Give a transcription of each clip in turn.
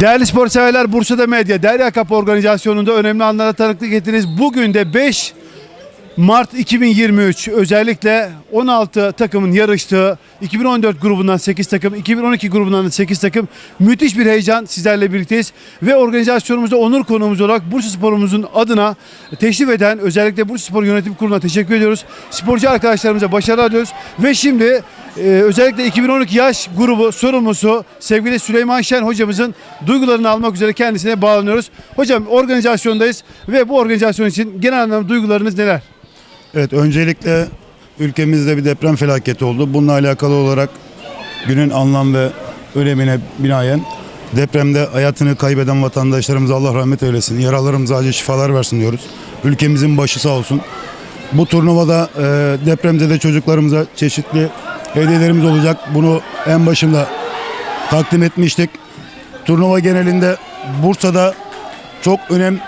Değerli spor severler Bursa'da Medya Derya Cup organizasyonunda önemli anlara tanıklık ettiniz. Bugün de 5 Mart 2023 özellikle 16 takımın yarıştığı 2014 grubundan 8 takım, 2012 grubundan da 8 takım müthiş bir heyecan sizlerle birlikteyiz. Ve organizasyonumuzda onur konuğumuz olarak Bursa Spor'umuzun adına teşrif eden özellikle Bursa Spor Yönetim Kurulu'na teşekkür ediyoruz. Sporcu arkadaşlarımıza başarılar diliyoruz. Ve şimdi e, özellikle 2012 yaş grubu sorumlusu sevgili Süleyman Şen hocamızın duygularını almak üzere kendisine bağlanıyoruz. Hocam organizasyondayız ve bu organizasyon için genel anlamda duygularınız neler? Evet öncelikle ülkemizde bir deprem felaketi oldu. Bununla alakalı olarak günün anlam ve önemine binaen depremde hayatını kaybeden vatandaşlarımıza Allah rahmet eylesin. Yaralarımıza acil şifalar versin diyoruz. Ülkemizin başı sağ olsun. Bu turnuvada e, depremde de çocuklarımıza çeşitli hediyelerimiz olacak. Bunu en başında takdim etmiştik. Turnuva genelinde Bursa'da çok önem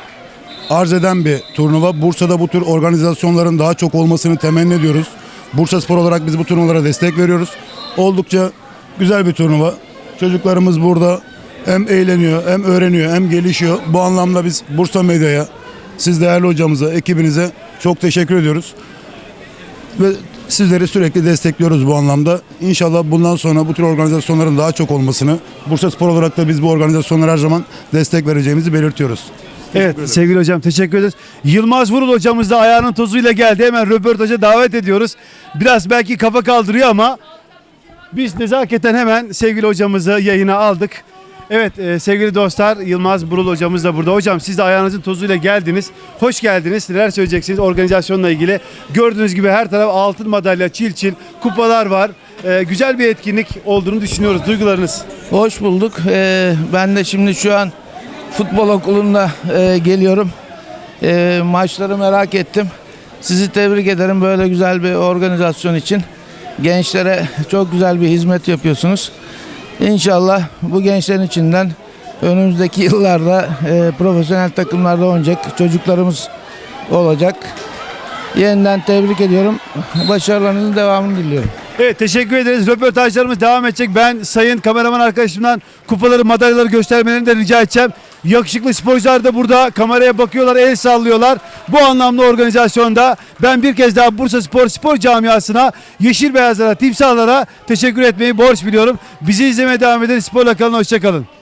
arz eden bir turnuva. Bursa'da bu tür organizasyonların daha çok olmasını temenni ediyoruz. Bursa Spor olarak biz bu turnuvalara destek veriyoruz. Oldukça güzel bir turnuva. Çocuklarımız burada hem eğleniyor, hem öğreniyor, hem gelişiyor. Bu anlamda biz Bursa Medya'ya, siz değerli hocamıza, ekibinize çok teşekkür ediyoruz. Ve sizleri sürekli destekliyoruz bu anlamda. İnşallah bundan sonra bu tür organizasyonların daha çok olmasını, Bursa Spor olarak da biz bu organizasyonlara her zaman destek vereceğimizi belirtiyoruz. Evet sevgili hocam teşekkür ederiz. Yılmaz Vurul hocamız da ayağının tozuyla geldi. Hemen röportaja davet ediyoruz. Biraz belki kafa kaldırıyor ama biz nezaketen hemen sevgili hocamızı yayına aldık. Evet e, sevgili dostlar Yılmaz Burul hocamız da burada. Hocam siz de ayağınızın tozuyla geldiniz. Hoş geldiniz. Neler söyleyeceksiniz organizasyonla ilgili? Gördüğünüz gibi her taraf altın madalya, çil çil, kupalar var. E, güzel bir etkinlik olduğunu düşünüyoruz. Duygularınız? Hoş bulduk. Ee, ben de şimdi şu an futbol okulunda e, geliyorum. E, maçları merak ettim. Sizi tebrik ederim böyle güzel bir organizasyon için. Gençlere çok güzel bir hizmet yapıyorsunuz. İnşallah bu gençlerin içinden önümüzdeki yıllarda e, profesyonel takımlarda oynayacak çocuklarımız olacak. Yeniden tebrik ediyorum. Başarılarınızın devamını diliyorum. Evet teşekkür ederiz. Röportajlarımız devam edecek. Ben sayın kameraman arkadaşımdan kupaları, madalyaları göstermelerini de rica edeceğim. Yakışıklı sporcular da burada kameraya bakıyorlar, el sallıyorlar. Bu anlamda organizasyonda ben bir kez daha Bursa Spor Spor Camiası'na, Yeşil Beyazlara, Timsahlara teşekkür etmeyi borç biliyorum. Bizi izlemeye devam edin. Sporla kalın, hoşçakalın.